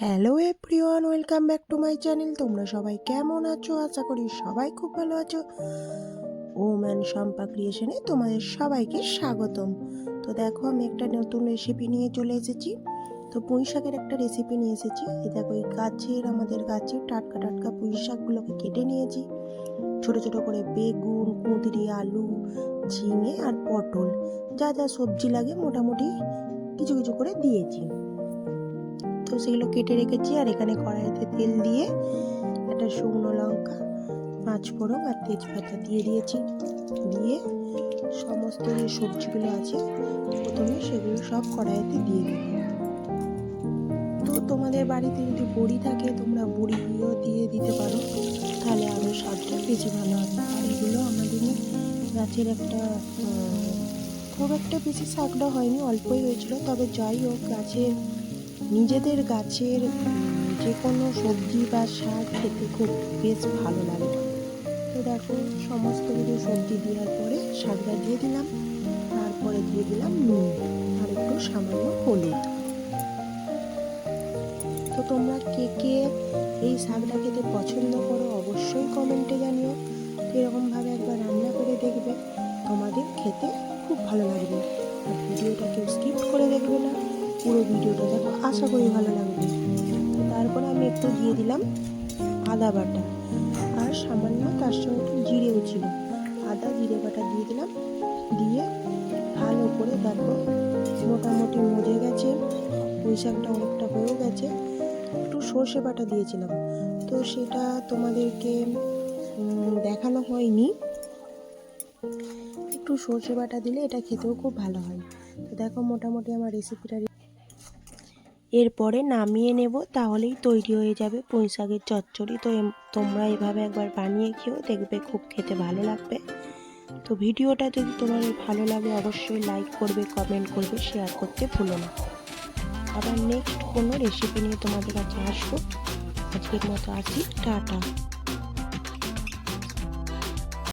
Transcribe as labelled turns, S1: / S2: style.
S1: Hello everyone welcome back to my channel তোমরা সবাই কেমন আছো? আশা করি সবাই খুব ভালো আছো। ওম্যান শম্পা ক্রিয়েশনে তোমাদের সবাইকে স্বাগতম। তো দেখো, আমি একটা নতুন রেসিপি নিয়ে চলে এসেছি। তো পুঁই শাকের একটা রেসিপি নিয়ে এসেছি। এই দেখো, এই গাছের, আমাদের গাছের টাটকা টাটকা পুঁই শাকগুলোকে কেটে নিয়েছি। ছোট ছোট করে বেগুন, কুঁদরি, আলু, ঝিঙে আর পটল। যা যা সবজি লাগে মোটামুটি কিছু কিছু করে দিয়েছি। তো সেগুলো কেটে রেখেছি আর এখানে কড়াইতে তেল দিয়ে একটা শুকনো লঙ্কা, পাঁচ ফোড়ন আর তেজপাতা দিয়ে দিয়েছি। দিয়ে সমস্ত যে সবজিগুলো আছে, প্রথমে সেগুলো সব কড়াইতে দিয়ে দেব। তো তোমাদের বাড়িতে যদি বড়ি থাকে, তোমরা বড়িও দিয়ে দিতে পারো। তাহলে আরও স্বাদটা বেশি ভালো হবে। আর এগুলো আমাদের গাছের একটা খুব একটা বেশি শাকটা হয়নি, অল্পই হয়েছিল। তবে যাই হোক, গাছের নিজেদের গাছের যে কোনো সবজি বা শাক খেতে খুব বেশ ভালো লাগে। তো দেখো, সমস্ত কিছু সবজি দেওয়ার পরে শাকটা দিয়ে দিলাম। তারপরে দিয়ে দিলাম নুন আর একটু সামান্য হলুদ। তো তোমরা কে কে এই শাকটা খেতে পছন্দ করো অবশ্যই কমেন্টে জানিও। এরকমভাবে একবার রান্না করে দেখবে, তোমাদের খেতে খুব ভালো লাগবে। আর ভিডিওটা কেউ স্কিপ করে দেখবে না। পুরো ভিডিওটা দেখো, আশা করি ভালো লাগবে। তারপরে আমি একটু দিয়ে দিলাম আদা বাটা। আর সামান্য তার সঙ্গে একটু জিরেও ছিল। আদা, জিরে বাটা দিয়ে দিলাম। দিয়ে ভালো করে দেখো, মোটামুটি মজে গেছে। পুঁই অনেকটা হয়েও গেছে। একটু সর্ষে বাটা দিয়েছিলাম। তো সেটা তোমাদেরকে দেখানো হয়নি। একটু সর্ষে বাটা দিলে এটা খেতেও খুব ভালো হয়। তো দেখো মোটামুটি আমার রেসিপিটা এরপরে নামিয়ে নেব, তাহলেই তৈরি হয়ে যাবে পুঁই শাকের চচ্চড়ি। তো তোমরা এভাবে একবার বানিয়ে খেও দেখবে, খুব খেতে ভালো লাগবে। তো ভিডিওটা যদি তোমার ভালো লাগে, অবশ্যই লাইক করবে কমেন্ট করবে শেয়ার করতে ভুলো না। আবার নেক্সট কোনো রেসিপি নিয়ে তোমাদের কাছে আসব। আজকের মতো আসি, টাটা।